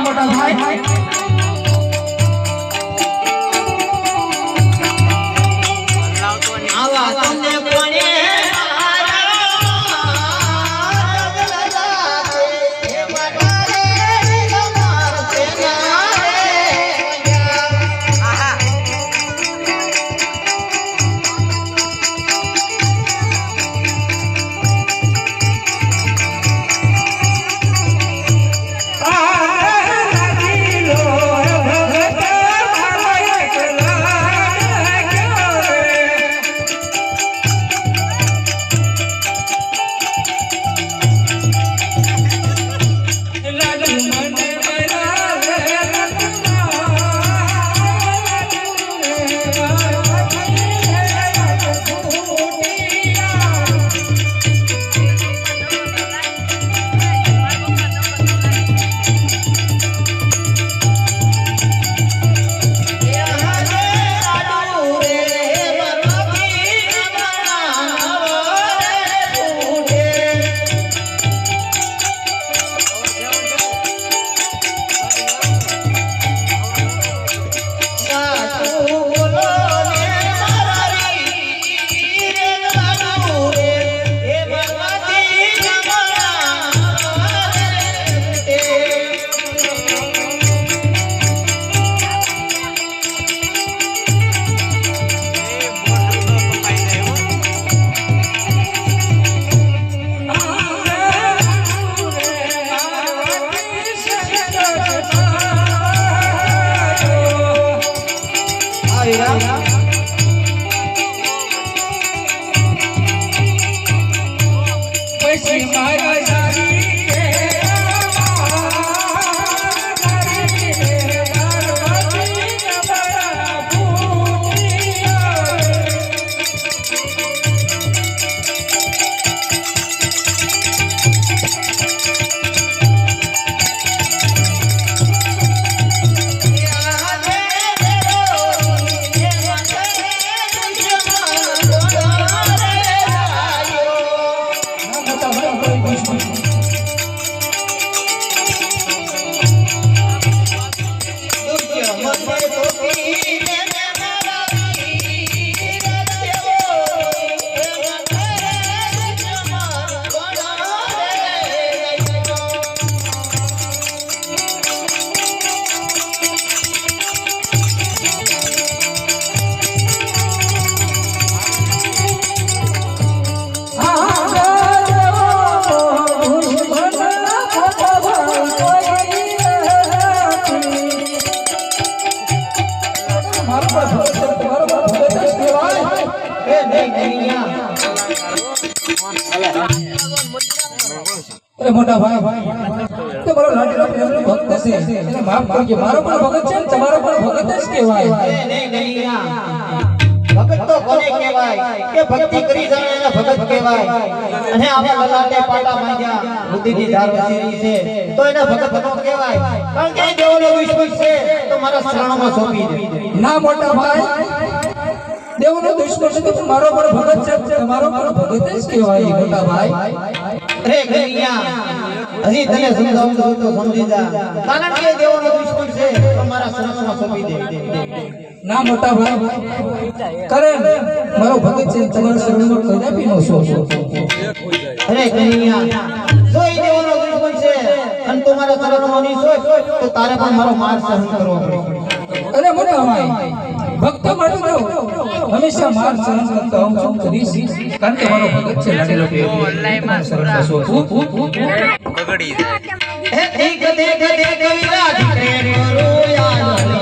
મોટા ભાઈ. પછી Come on, અરે મોટા ભાઈ તો મારો લાડીલો પ્રેમનો ભક્ત છે. એને માફ કરજો મારો પણ ભગત છે ને તમારો પણ ભગત જ કહેવાય. ભગત તો કોને કહેવાય? કે ભક્તિ કરી જાણે એને ભગત કહેવાય. અને આવા લલાટે પાટા માંગ્યા બુદ્ધિની ધાર વસેલી છે તો એને ભગત નો કહેવાય. કારણ કે દેવોનો વિશ્વાસ છે તો મારા શરણમાં સોંપી દે. ના મોટા ભાઈ. દેવનો દુશ્મન છે તો મારો પણ ભગત છે તમારો પણ ભગત જ કહેવાય મોટા ભાઈ. અરે કનૈયા હજી તને સમજાવું તો સમજી જા. કારણ કે દેવોનો દુશ્મન છે તમારા સરસમાં શરણમાં સોંપી દે. ના મોટા ભાઈ. કરે મારો ભગત છે તમારા શરણમાં કદાપી નો છો? અરે કનૈયા જો એ દેવોનો દુશ્મન છે અને તું મારા શરણમાં નહીં સોય તો તારે પણ મારો માર સહન કરવો પડે. અરે મોટા ભાઈ ભક્ત માટે હંમેશા માર સહન કરતા હું છું કરીશ કારણ કે મારો ભગત છે લાડેલો ઓનલાઈન શરણમાં છો બગડી જાય હે દેખ દેખ દેખ વિરાટ કરે રો યાર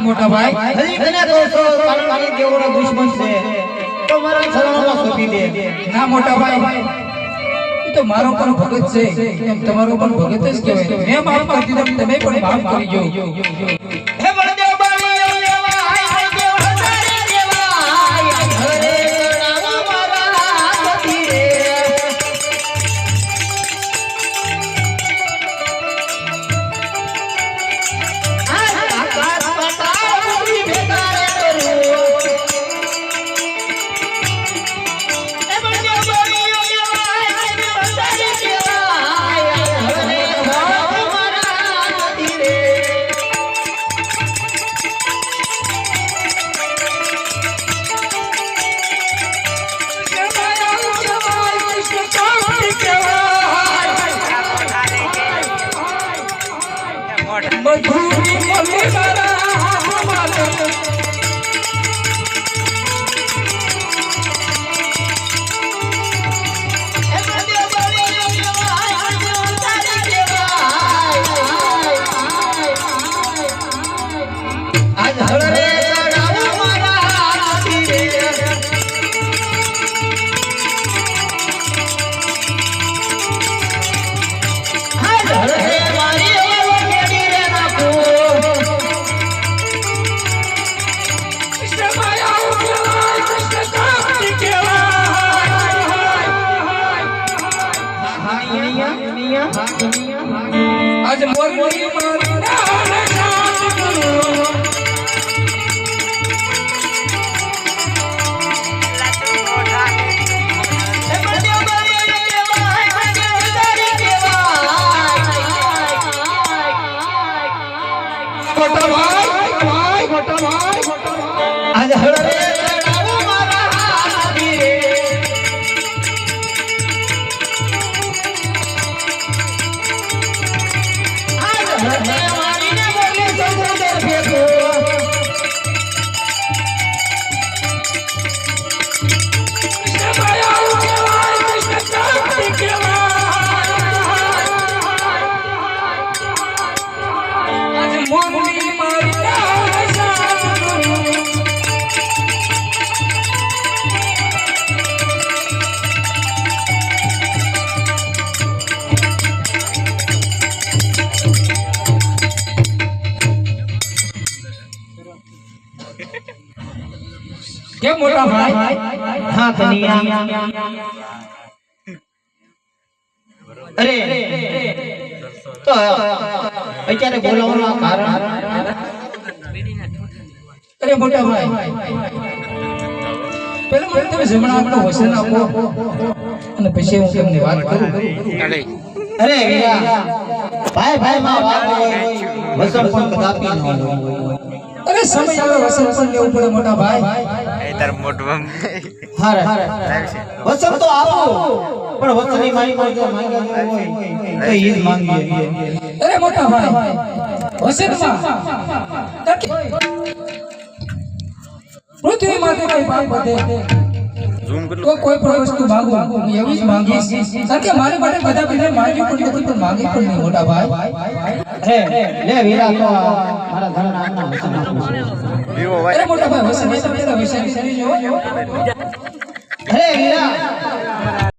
મોટા ભાઈ હજી દુશ્મન છે. તો મારા શરણમાં સોંપી દે. ના, મોટા ભાઈ. તો મારો પણ ભગત છે. એમ તમારો પણ ભગત જ કહેવાય. મેં માફ કરી દીધો, તમે પણ માફ કરી જો મધુરી મલે મારા ભાઈ મોટા ભાઈ ભાઈ. અત્યારે બોલાવવાનું અરે, મોટા ભાઈ. પેલા મને અને પછી હું તમને વાત કરું. અરે ભાઈ ભાઈ, માં વાત હોય. અરે સમય આવે વચન પણ લેવું પડે મોટા ભાઈ. એ તાર મોટું હારે. વસન તો આપો પણ વસનની મારી માં જો માંગ્યા હોય. તો ઈ જ માંગીએ અરે મોટા ભાઈ વચનમાં પૃથ્વી માથે કઈ પાપ વધે. ઝૂમ કેટલું તો કોઈ પણ વસ્તુ માંગો એવું જ માંગીશ. કારણ કે મારે માટે બધા બધા માંગ્યું પણ નથી પણ માંગે પણ નહીં મોટા ભાઈ. રે લે વીરા તો મારા ધન નામના હસન લીવો ભાઈ અરે મોટા ભાઈ હસન તમે વિષય વિષય જો રે વીરા